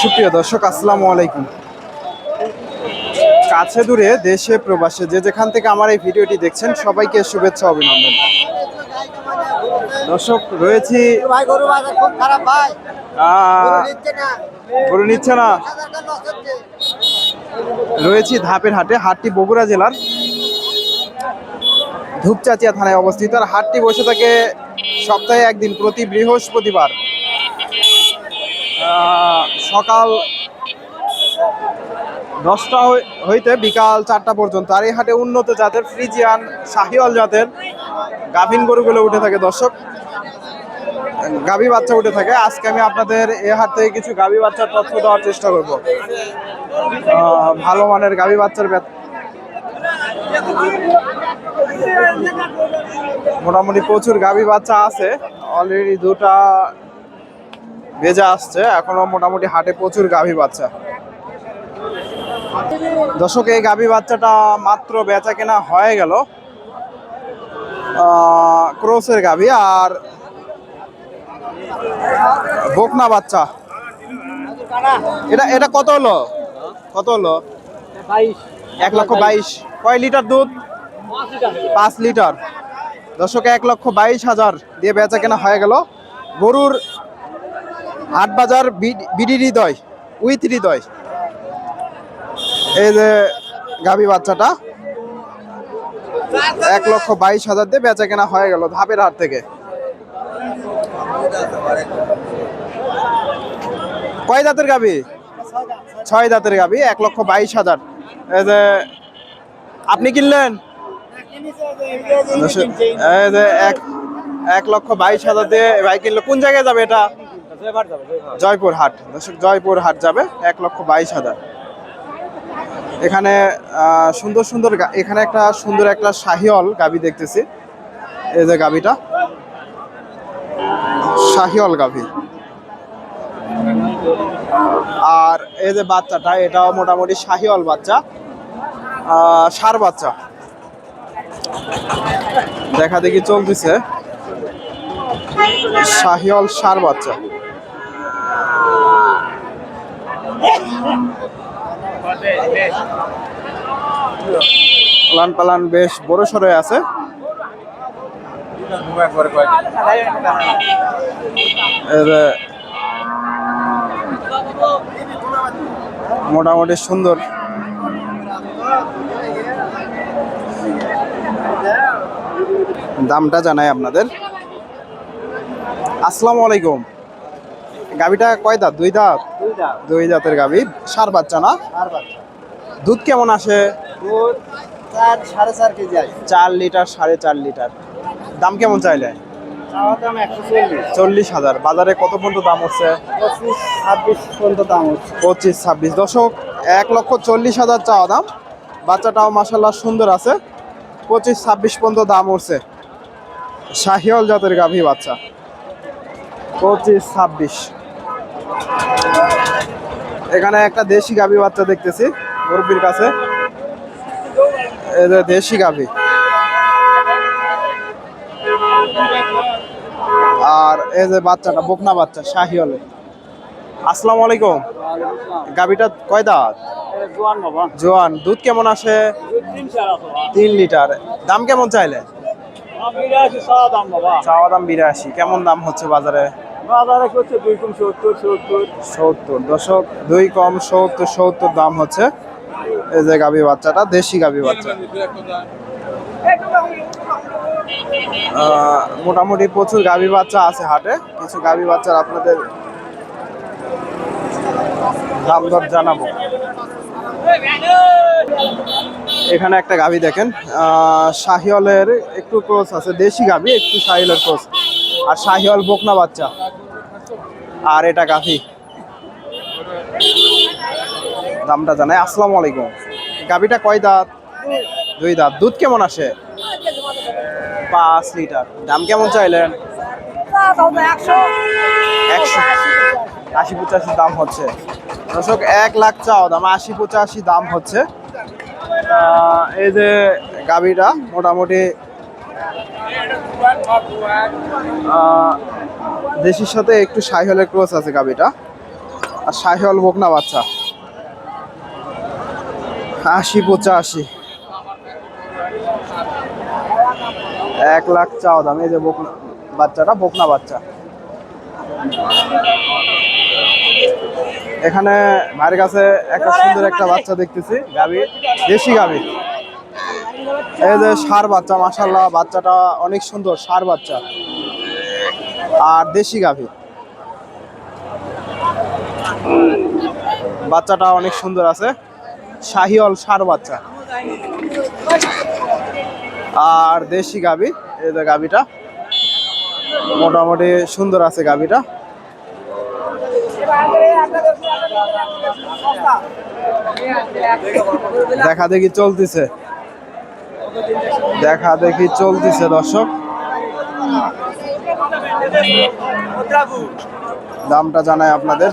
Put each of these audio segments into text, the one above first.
সুপ্রিয় দর্শক আসসালামু আলাইকুম। কাছে দূরে দেশে প্রবাসে যে যেখান থেকে আমার এই ভিডিওটি দেখছেন সবাইকে শুভেচ্ছা অভিনন্দন। দর্শক রয়েছি গরু নিচ্ছে না। রয়েছি ধাপের হাটে, হাটটি বগুড়া জেলার ধূপচাচিয়া থানায় অবস্থিত। আর হাটটি বসে থাকে সপ্তাহে একদিন, প্রতি বৃহস্পতিবার। সকাল দশটা হইতে বিকাল চারটা পর্যন্ত। আর এই হাটে উন্নত জাতের ফ্রিজিয়ান শাহিওয়াল জাতের গাভিন গরুগুলো উঠে থাকে। দর্শক গাভী বাচ্চা উঠে থাকে। আজকে আমি আপনাদের এ হাট থেকে কিছু গাভী বাচ্চার তথ্য দেওয়ার চেষ্টা করব। ভালো মানের গাভী বাচ্চার মোটামুটি প্রচুর গাভী বাচ্চা আছে। অলরেডি দুটা ভেজা আসছে। এখনও মোটামুটি হাটে প্রচুর গাভী বাচ্চা। দর্শক, এই গাভী বাচ্চাটা মাত্র বেচা কেনা হয়ে গেল। ক্রোসের গাভী। আর বকনা বাচ্চা। এটা এটা কত হলো? কত হলো? এক লক্ষ বাইশ। কয় লিটার দুধ? পাঁচ লিটার। দর্শক, এক লক্ষ বাইশ হাজার দিয়ে বেচা কেনা হয়ে গেল। গরুর হাট বাজার বিডি হৃদয়, উইথ হৃদয়। এই যে গাভী বাচ্চাটা, এক লক্ষ বাইশ হাজার দিয়ে বেচা কেনা হয়ে গেল ধাপের হাট থেকে। কয় দাঁতের গাবি? ছয় দাঁতের গাবি, এক লক্ষ বাইশ হাজার। আপনি কিনলেন? এক লক্ষ বাইশ হাজার দিয়ে ভাই কিনলো। কোন জায়গায় যাবে এটা? জয়পুর হাট। দর্শক, জয়পুর হাট যাবে, এক লক্ষ বাইশ হাজার। এখানে সুন্দর সুন্দর এখানে একটা সুন্দর একটা শাহিওল গাবি দেখতেছি। এই যে গাভীটা শাহিওল গাভী আর এই যে বাচ্চাটা, এটাও মোটামুটি শাহিওয়াল বাচ্চা। সার বাচ্চা। দেখা দেখি চলতেছে। শাহিওয়াল সার বাচ্চা। পালান পালান বেশ বড় সড়ো আছে। মোটামুটি সুন্দর। দামটা জানাই আপনাদের। আসসালামু আলাইকুম। গাবিটা কয় দাঁত? দুই দাঁত? দুই দাঁতের গাবি। সার বাচ্চা না? দুধ কেমন আসে। চার লিটার সাড়ে চার লিটার। দাম কেমন চাইলে? চল্লিশ। হাজার। বাজারে কত পর্যন্ত দাম হচ্ছে? পঁচিশ ছাব্বিশ হচ্ছে। দশক এক লক্ষ চল্লিশ হাজার চাওয়া দাম। বাচ্চাটাও মাসাল্লাহ সুন্দর আছে। পঁচিশ ছাব্বিশ পর্যন্ত দাম উঠছে শাহিওল জাতের গাভী বাচ্চা। পঁচিশ ছাব্বিশ। এখানে একটা দেশি গাভী বাচ্চা দেখতেছি মুরব্বির কাছে। যে দেশি গাভী। আর এই যে বাচ্চাটা বকনা বাচ্চা শাহিওলে আসসালামু আলাইকুম। গাভীটা কয় দাঁত? জোয়ান বাবা। জোয়ান দুধ কেমন আসে? তিন লিটার। দাম কেমন চাইলে? বিরাশি চাওয়া দাম বিরাশি। কেমন দাম হচ্ছে বাজারে? সত্তর দশক দুই কম সত্তর সত্তর দাম হচ্ছে। এই যে গাভী বাচ্চাটা দেশি গাভী বাচ্চা। মোটামুটি প্রচুর গাভী বাচ্চা আছে হাটে। কিছু গাভী বাচ্চার আপনাদের দাম দর জানাব। এখানে একটা গাভী দেখেন আহ, শাহিওয়ালের একটু ক্রস আছে দেশি গাভী একটু শাহিওয়ালের ক্রস। আর শাহিওয়াল বকনা বাচ্চা। আর এটা গাভী। দামটা জানাই। আসসালামু আলাইকুম। গাভীটা কয় দাঁত? দুই দাঁত। দুধ কেমন আসে? পাঁচ লিটার। দাম কেমন চাইলেন? আশি পঁচাশি দাম হচ্ছে। দর্শক, এক লাখ চাও দাম, আশি পঁচাশি দাম হচ্ছে। এই যে গাবিটা মোটামুটি দেশির সাথে একটু সাইহলের ক্রস আছে গাবিটা আর সাইহল বকনা বাচ্চা। আশি পঁচাশি। এক লাখ চাও দাম, এই যে বকনা বাচ্চাটা, বকনা বাচ্চা। এখানে ভাইয়ের কাছে একটা সুন্দর একটা বাচ্চা দেখতেছি গাবি দেশি গাবি এই যে সার বাচ্চা মাসাল্লাহ বাচ্চাটা অনেক সুন্দর, সার বাচ্চা। আর দেশি গাভী। বাচ্চাটা অনেক সুন্দর আছে শাহিওল সার বাচ্চা। আর দেশি গাবি, এই যে গাবিটা। মোটামুটি সুন্দর আছে গাবিটা। দেখা দেখি চলতেছে। দেখা দেখি চলতেছে, দর্শক। দামটা জানাই আপনাদের।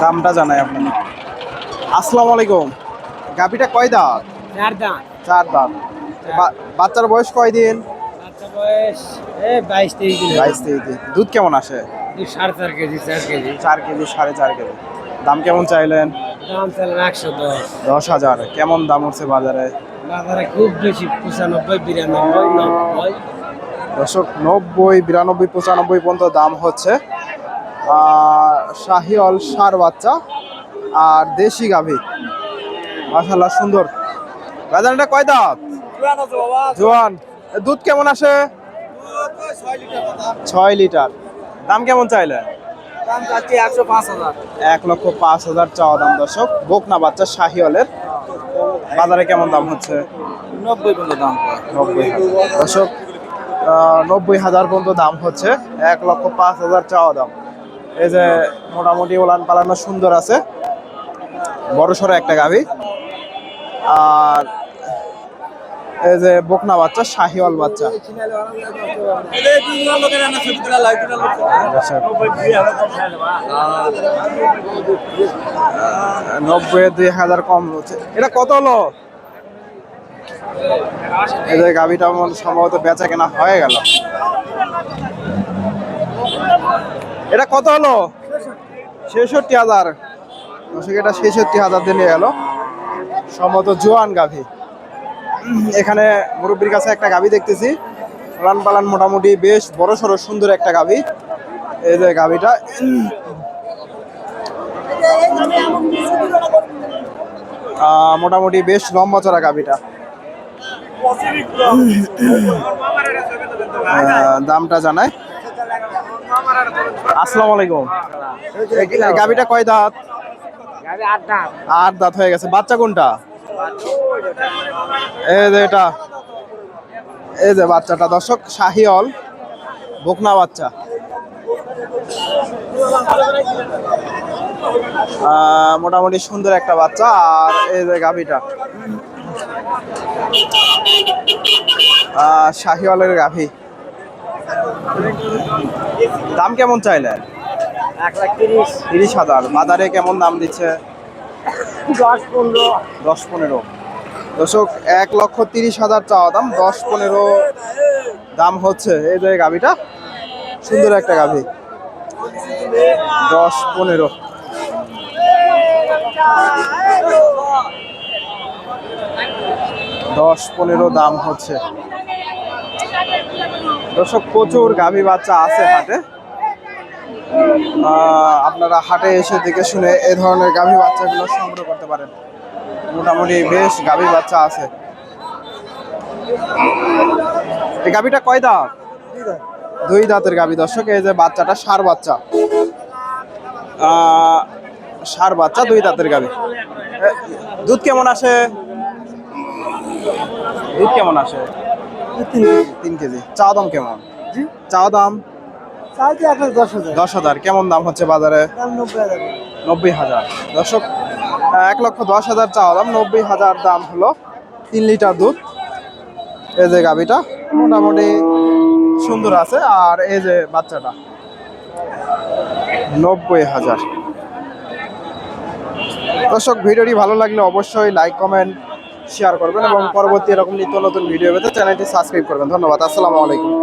দামটা জানাই আপনাদের। আসসালামু আলাইকুম। গাবিটা কয় দাঁত? চার দাঁত। চার দাঁত। বাচ্চার বয়স কয় দিন? এ বাইশ তেইশ দিন। বাইশ তেইশ দিন। দুধ কেমন আসে? সাড়ে চার কেজি চার কেজি। চার কেজি সাড়ে চার কেজি। দাম কেমন চাইলেন? দাম একশো দশ। দশ হাজার। কেমন দাম উঠছে বাজারে? বাজারে খুব বেশি পঁচানব্বই বিরানব্বই নব্বই। দশক নব্বই বিরানব্বই পঁচানব্বই পর্যন্ত দাম হচ্ছে। আর শাহিওল সার বাচ্চা আর দেশি গাভী। মাশাল্লাহ সুন্দর। বাজারটা কয় দাঁত? জোয়ান। দুধ কেমন আসে? ছয় লিটার। দাম কেমন একশো এক লক্ষ পাঁচ হাজার চাওয়া দাম দর্শক। বকনা বাচ্চা শাহিওলের বাজারে কেমন দাম হচ্ছে? নব্বই দাম। নব্বই দর্শক আহ, নব্বই হাজার পর্যন্ত দাম হচ্ছে। এক লক্ষ পাঁচ হাজার চাওয়া দাম। এই যে মোটামুটি ওলান পালানো সুন্দর আছে। বড় সড়ো একটা গাভি আর এই যে বকনা বাচ্চা শাহিওয়াল বাচ্চা। দর্শক, নব্বই দুই হাজার কম হচ্ছে। এটা কত হলো? যে গাভিটা আমার সম্ভবত বেচা কেনা হয়ে গেল। এটা কত হলো? ছেষট্টি হাজার। এটা ছেষট্টি হাজার দিয়ে নিয়ে গেল। সম্ভবত জোয়ান গাভি। এখানে মুরব্বীর কাছে একটা গাভি দেখতেছি। লান পালান মোটামুটি বেশ বড় সড়ো সুন্দর একটা গাভি। এই যে গাভিটা। মোটামুটি বেশ লম্বা চড়া গাভিটা। দামটা জানাই। আসসালামু আলাইকুম। গাভিটা কয় দাঁত? আট দাঁত হয়ে গেছে। বাচ্চা কোনটা? এই যে এটা। এই যে বাচ্চাটা। দর্শক শাহিওল বকনা বাচ্চা। মোটামুটি সুন্দর একটা বাচ্চা। আর এই যে আহ, শাহিওয়ালের গাভি। দাম কেমন চাইলেন? এক লাখ তিরিশ। তিরিশ হাজার। বাজারে কেমন দাম দিচ্ছে? দশ পনেরো। দশ পনেরো। দর্শক এক লক্ষ তিরিশ হাজার চাওয়া দাম দশ পনেরো দাম হচ্ছে। এই যে গাভিটা সুন্দর একটা গাভি। দশ পনেরো। দশ পনেরো দাম হচ্ছে। দর্শক, প্রচুর গাভী বাচ্চা আছে হাটে। আপনারা হাটে এসে দেখে শুনে এ ধরনের গাভী বাচ্চাগুলো সংগ্রহ করতে পারেন। মোটামুটি বেশ গাভী বাচ্চা আছে। এই গাভীটা কয় দাঁত? দুই দাঁতের গাভী। দর্শক, এই যে বাচ্চাটা সার বাচ্চা। সার বাচ্চা, দুই দাঁতের গাভী। দুধ কেমন আসে? দুধ কেমন আসে? তিন কেজি। চা দাম কেমন? চা দাম? দশ হাজার? দশ হাজার। কেমন দাম হচ্ছে বাজারে? নব্বই হাজার। দর্শক এক লক্ষ দশ হাজার চাওয়া দাম নব্বই হাজার দাম হলো তিন লিটার দুধ। এই যে গাভিটা মোটামুটি সুন্দর আছে। আর এই যে বাচ্চাটা নব্বই হাজার। দর্শক ভিডিওটি ভালো লাগলে অবশ্যই লাইক কমেন্ট শেয়ার করবেন এবং পরবর্তী এরকম নিত্য নতুন ভিডিও পেতে চ্যানেলটি সাবস্ক্রাইব করবেন। ধন্যবাদ, আসসালামু আলাইকুম।